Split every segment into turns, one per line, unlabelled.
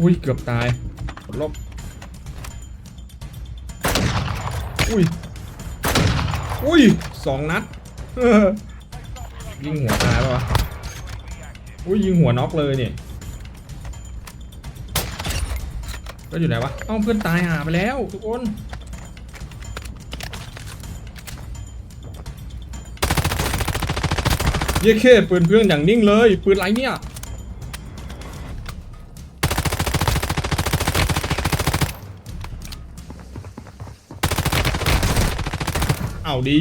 อุ้ยเกือบตายกดลบอุ้ยอุ้ยสองนัดยิงหัวตายปะวะอุ้ยยิงหัวน็อกเลยเนี่ยก็อยู่ไหนวะเอ้าเพื่อนตายหาไปแล้วทุกคนเย้เข้ปืนเพื่อนอย่างนิ่งเลย ปืนไรเนี่ย เอาดี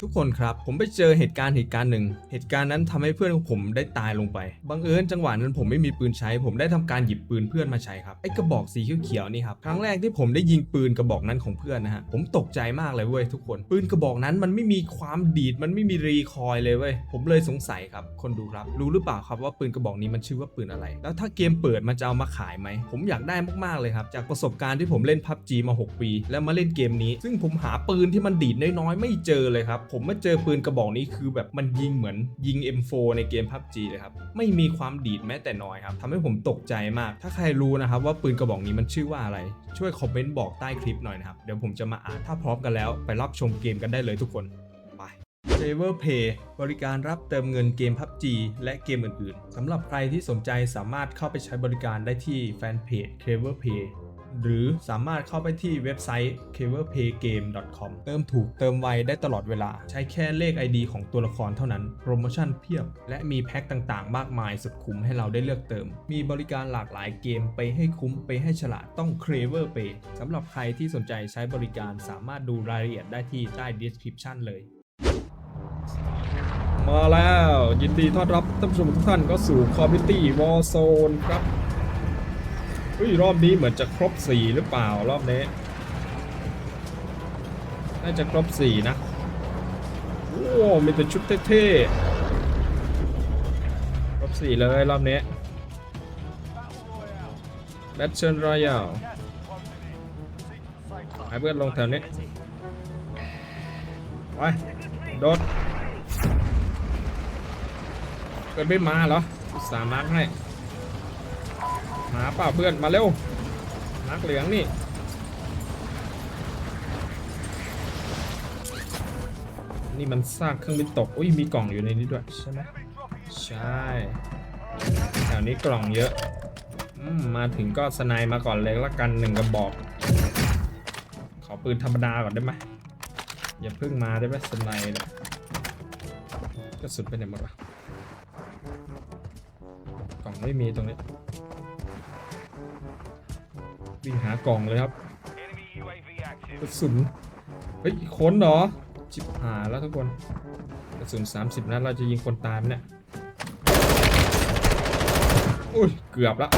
ทุก คนครับ ผมไปเจอเหตุการณ์เหตุการณ์หนึ่ง เหตุการณ์นั้นทำให้เพื่อนของผมได้ตายลงไป บังเอิญจังหวะนั้นผมไม่มีปืนใช้ ผมได้ทำการหยิบปืนเพื่อนมาใช้ครับ ไอ้กระบอกสีเขียวๆนี่ครับ ครั้งแรกที่ผมได้ยิงปืนกระบอกนั้นของเพื่อนนะฮะ ผมตกใจมากเลยเว้ยทุกคน ปืนกระบอกนั้นมันไม่มีความดีด มันไม่มีรีคอยล์เลยเว้ย ผมเลยสงสัยครับ คนดูครับ รู้หรือเปล่าครับว่าปืนกระบอกนี้มันชื่อว่าปืนอะไร แล้วถ้าเกมเปิดมันจะเอามาขายไหม ผมอยากได้มากๆเลยครับ จากประสบการณ์ที่ผมเล่น PUBG มา 6 ปี แล้วมาเล่นเกมนี้ ซึ่งผมหาปืนที่มันดีดน้อยๆไม่เจอเลยครับ ผมมาเจอปืนกระบอกนี้คือแบบมันยิงเหมือนยิง M4 ในเกม PUBG เลยครับ ไม่มีความดีดแม้แต่น้อยครับทำให้ผมตกใจมาก ถ้าใครรู้นะครับว่าปืนกระบอกนี้มันชื่อว่าอะไร ช่วยคอมเมนต์บอกใต้คลิปหน่อยนะครับ เดี๋ยวผมจะมาอ่านถ้าพร้อมกันแล้วไปรับชมเกมกันได้เลยทุกคน ไป s a v e r Pay บริการรับเติมเงินเกม PUBG และเกมอื่นๆสำหรับใครที่สนใจสามารถเข้าไปใช้บริการได้ที่แฟนเพจ c a v e r Pay หรือสามารถเข้าไปที่เว็บไซต์ c a v e r p a y g a m e c o m เติมถูกเติมไวได้ตลอดเวลา ใช้แค่เลข ID ของตัวละครเท่านั้น โปรโมชั่นเพียบ และมีแพ็คต่างๆ มากมายสุดคุ้มให้เราได้เลือกเติม มีบริการหลากหลายเกมไปให้คุ้มไปให้ฉลาดต้อง c r a v e r Pay สำหรับใครที่สนใจใช้บริการสามารถดูรายละเอียดได้ที่ใต้ description เลย มาแล้ว ยินดีต้อนรับท่านผู้ชมทุกท่านก็สู่ Community Warzone ครับ เฮ้ยรอบนี้เหมือนจะครบ4หรือเปล่ารอบนี้ น่าจะครบ4นะ โอ้มีแต่ชุดเท่ๆ ครบ4เลยรอบนี้ Battle Royale ให้เพื่อนลงแถวนี้ ไป โดดเกิดไม่มาเหรอสามาร์กให้ มาป่าเพื่อนมาเร็วมาร์กเหลืองนี่นี่มันซากเครื่องบินตก อุ้ยมีกล่องอยู่ในนี้ด้วยใช่ไหมใช่แถวนี้กล่องเยอะมมาถึงก็สไนมาก่อนเลยละกันหนึ่งกระบอก ขอปืนธรรมดาก่อนได้ไหมอย่าเพิ่งมาได้ไหมสไนเนี่ยกระสุนไปไหนหมดวะกล่องไม่มีตรงนี้ วิ่งหากล่องเลยครับกระสุนเฮ้ยคนเหรอชิบหายแล้วทุกคนกระสุน30 นัดเราจะยิงคนตายไหมเนี่ยอุ้ยเกือบละ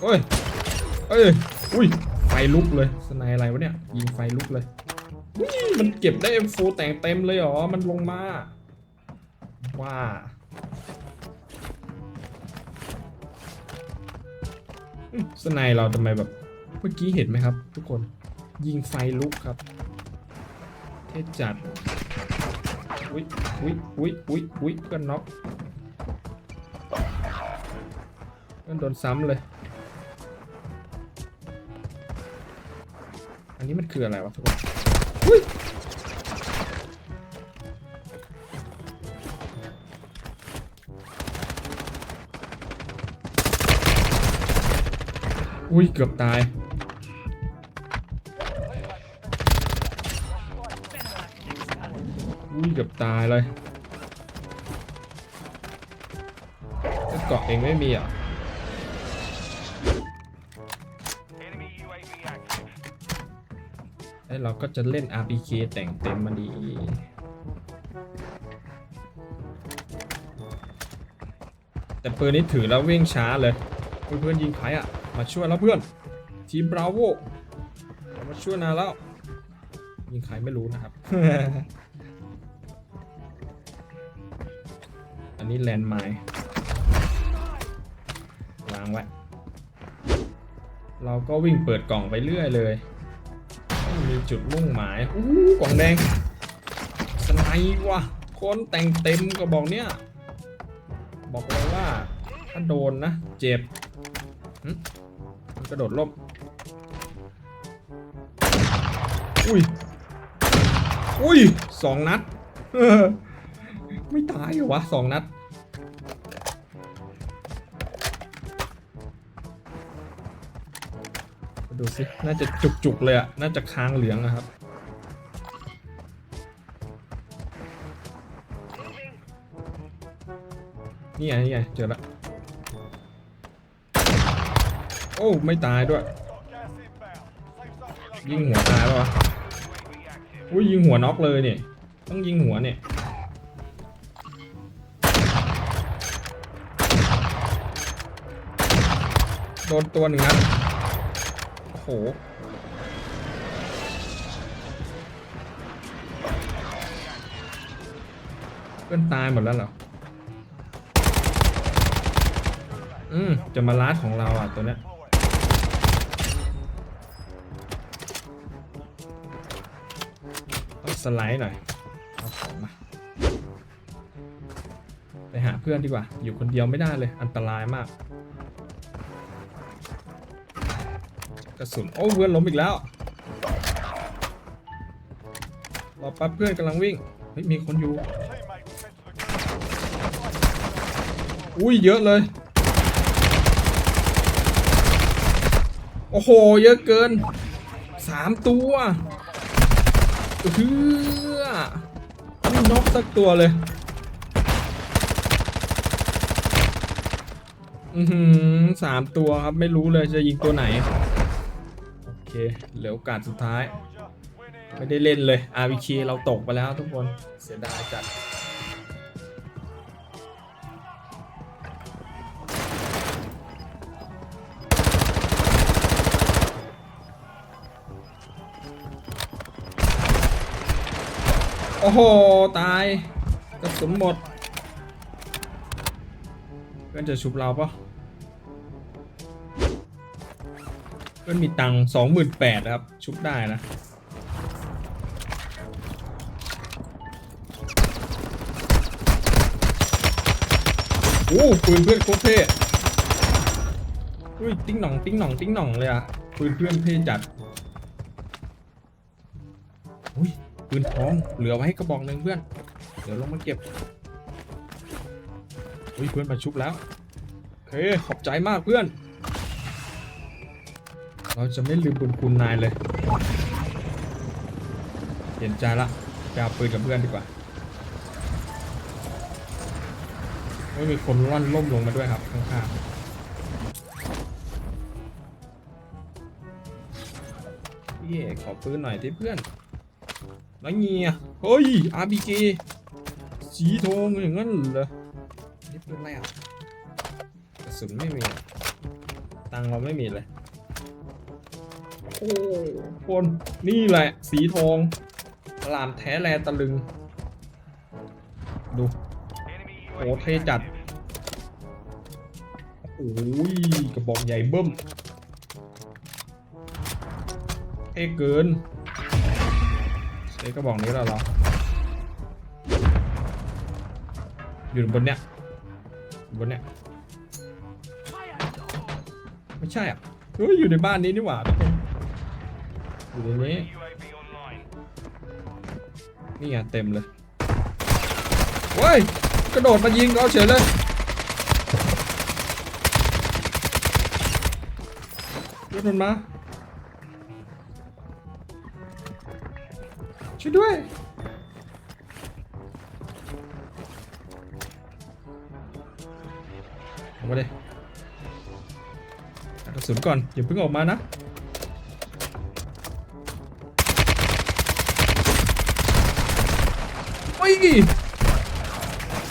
โอ้ยเอ้ยอุ้ยไฟลุกเลยสไนอะไรวะเนี่ยยิงไฟลุกเลยอุ้ยมันเก็บได้ M4 แต่งเต็มเลยเหรอมันลงมาว่า สไนเราทำไมแบบ เมื่อกี้เห็นไหมครับ ทุกคนยิงไฟลุกครับ เทจัดอุ้ยอุ้ยอุ้ยอุ้ยอุ้ยเพื่อนน็อกเพื่อนโดนซ้ำเลย อันนี้มันคืออะไรวะทุกคน อุ้ยเกือบตาย อุ้ยเกือบตายเลยแล้วเกาะเองไม่มีอะแล้วเราก็จะเล่น RPK แต่งเต็มมาดีแต่ปืนนี้ถือแล้ววิ่งช้าเลยเพื่อนเพื่อนยิงใครอะ มาช่วยแล้วเพื่อน ทีมบราโวมาช่วยนานแล้วยิงใครไม่รู้นะครับ อันนี้แลนด์ไมล์วางไว้ เราก็วิ่งเปิดกล่องไปเรื่อยเลย มีจุดมุ่งหมายอู้กล่องแดง สไนว่ะคนแต่งเต็มกระบอกเนี้ย บอกเลยว่าถ้าโดนนะ เจ็บ กระโดดล่ม อุ้ย อุ้ยสองนัด ไม่ตายเหรอวะสองนัด ดูสิ น่าจะจุกๆเลยอะน่าจะค้างเหลืองนะครับนี่ไงนี่ไงเจอละ โอ้ไม่ตายด้วย ยิงหัวตายแล้วะอุ้ยยิงหัวน็อกเลยเนี่ยต้องยิงหัวเนี่ยโดนตัวหนึ่งนัดโอ้โหเพื่อนตายหมดแล้วเหรอ อืม จะมาลัดของเราอะตัวเนี้ย สไลด์หน่อยเอาของมาไปหาเพื่อนดีกว่า อยู่คนเดียวไม่ได้เลย อันตรายมาก กระสุน โอ้เพื่อนล้มอีกแล้ว รอแปั๊บเพื่อนกำลังวิ่ง เฮ้ย มีคนอยู่ อุ้ย เยอะเลย โอ้โห เยอะเกิน สามตัว เฮือไม่นกสักตัวเลย อือหือสามตัวครับไม่รู้เลยจะยิงตัวไหน โอเคเหลือโอกาสสุดท้าย ไม่ได้เล่นเลย RVK เราตกไปแล้วทุกคนเสียดายจัด โอ้โห ตายกระสุนหมดเพื่อนจะชุบเราปะเพื่อนมีตังสองหมื่นแปดครับ ชุบได้นะโอ้ปืนเพื่อนโคตรเท่อุ้ย ติ้งหน่อง ติ้งหน่อง ติ้งหน่องเลยอะปืนเพื่อนเท่จัด ปืนทอง เหลือไว้ให้กระบอกหนึ่งเพื่อน เดี๋ยวลงมาเก็บอุ้ยเพื่อนมาชุบแล้วโอเคขอบใจมากเพื่อน เราจะไม่ลืมบุญคุณนายเลย เห็นใจละไปเอาปืนกับเพื่อนดีกว่าไม่มีคนร่อนล่มลงมาด้วยครับข้างๆเย่ขอปืนหน่อยที่เพื่อน น้อยเงียเฮ้ย RPK สีทองอย่างนั้นเหรอนี่ปืนอะไรอะกระสุนไม่มี ตังค์เราไม่มีเลยโอ้คนนี่แหละ สีทองตลามแท้แลตะลึง ดูโอ้เท่จัด โอ้ยกระบอกใหญ่เบิ้มเท่เกิน ใช้กระบอกนี้แล้วเหรอ อยู่บนเนี้ย บนเนี้ย ไม่ใช่อะเฮ้ยอยู่ในบ้านนี้นี่หว่าอยู่ในนี้ นี่ไงเต็มเลยว้ยกระโดดมายิงเราเฉยเลยเพื่อนมันมา ช่วยด้วย ออกมาเลยกระสุนก่อน อย่าเพิ่งออกมานะ โอ้ย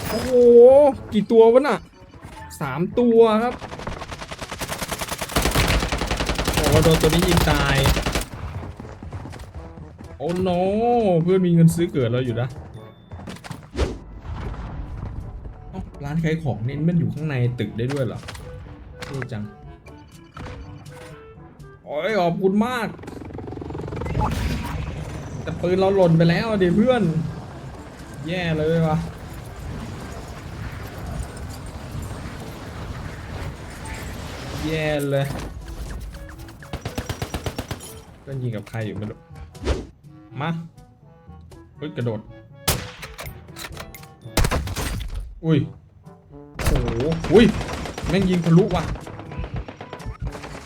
โอ้โห กี่ตัววะน่ะสามตัวครับ โอ้โดนตัวนี้ยิงตาย อ้โนเพื่อนมีเงินซื้อเกิดเราอยู่นะร้านขายของนี่มันอยู่ข้างในตึกได้ด้วยเหรอเท่จัง โอ้ยขอบคุณมาก แต่ปืนเราหล่นไปแล้วดิเพื่อน แย่เลยวะแย่เลยเพื่อนยิงกับใครอยู่ไม่รู้ มาเฮ้ยกระโดด อุ้ยโอ้โหอุ้ยแม่งยิงทะลุว่ะ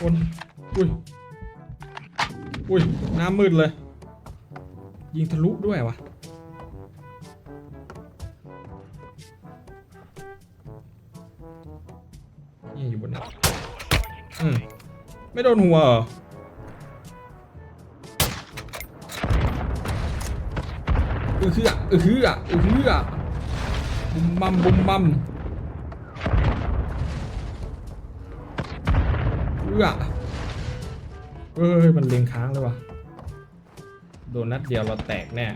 คนอุ้ย อุ้ยหน้ามืดเลย ยิงทะลุด้วยวะนี่อยู่บนนั้นอืมไม่โดนหัวเหรอ อือฮืออะอือฮืออะอือฮืออะบุมบัมบุมบัมเอื้อเอ้ยมันเล็งค้างเลยวะโดนนัดเดียวเราแตกแน่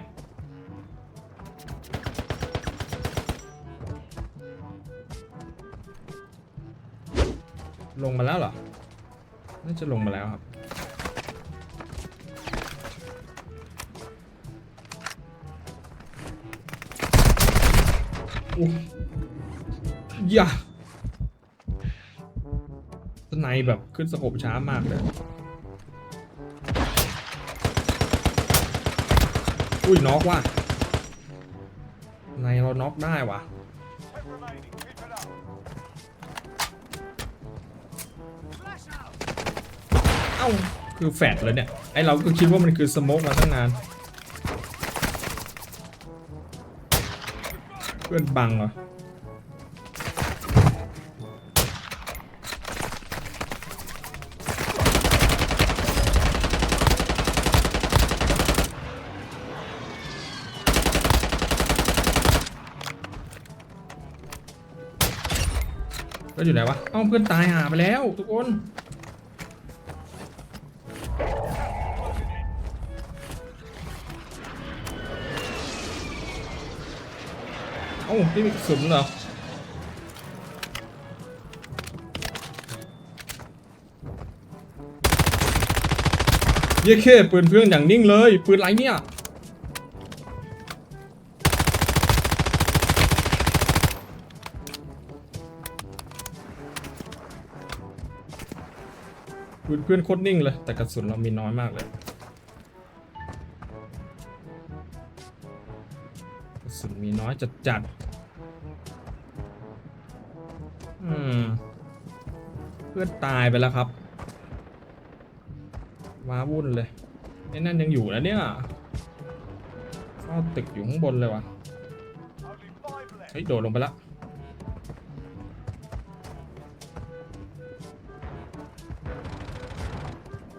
ลงมาแล้วเหรอ น่าจะลงมาแล้วครับ อย่าสไนแบบขึ้นสโคปช้ามากเลย อุ้ยน็อกว่ะในเราน็อกได้ว่ะเอ้า คือแฟดเลยเนี่ย ไอเราก็คิดว่ามันคือสโมกมาตั้งนาน พื่อนบังเหรอก็อยู่ไหนวะเอ้าเพื่อนตายหาไปแล้วทุกคน อ้านี่มีกระสุนเหรอเย้เข้ปืนเพื่อนอย่างนิ่งเลย ปืนไรเนี่ยปืนเพื่อนโคตรนิ่งเลย แต่กระสุนเรามีน้อยมากเลย น้อยจัดจัดๆอืม เพื่อนตายไปแล้วครับ ว้าวุ่นเลยไอ้นั่นยังอยู่นะเนี่ยเข้าตึกอยู่ข้างบนเลยวะเฮ้ยโดดลงไปละ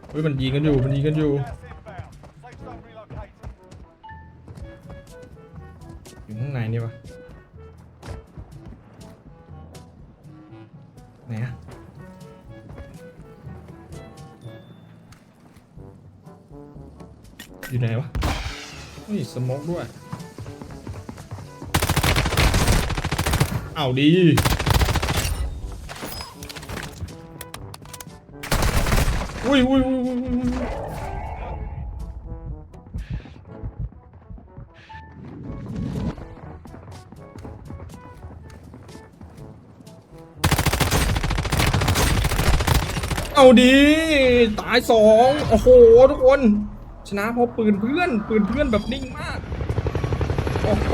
เฮ้ยมันยิงกันอยู่มันยิงกันอยู่ ไหนอะอยู่ไหนวะเฮ้ยสโมกด้วย เอาดี อุ้ยอุ้ยอุ้ย เอาดี ตายสองโอ้โห ทุกคน ชนะเพราะปืนเพื่อน ปืนเพื่อนแบบนิ่งมาก โอ้โห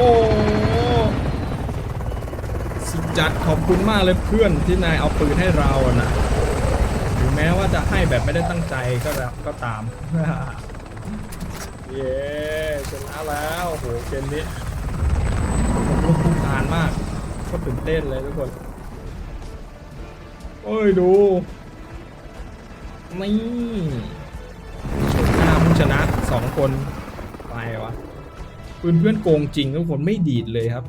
สุดจัดขอบคุณมากเลยเพื่อนที่นายเอาปืนให้เราอะนะถึงแม้ว่าจะให้แบบไม่ได้ตั้งใจก็แล้วก็ตาม เย้ชนะแล้วโหเกมนี้ผมรู้ทุกทานมาก ก็ตื่นเต้นเลยทุกคน โอ้ยดู นี่ชนะผู้ชนะสองคน ไปวะปืนเพื่อนโกงจริงทุกคนไม่ดีดเลยครับ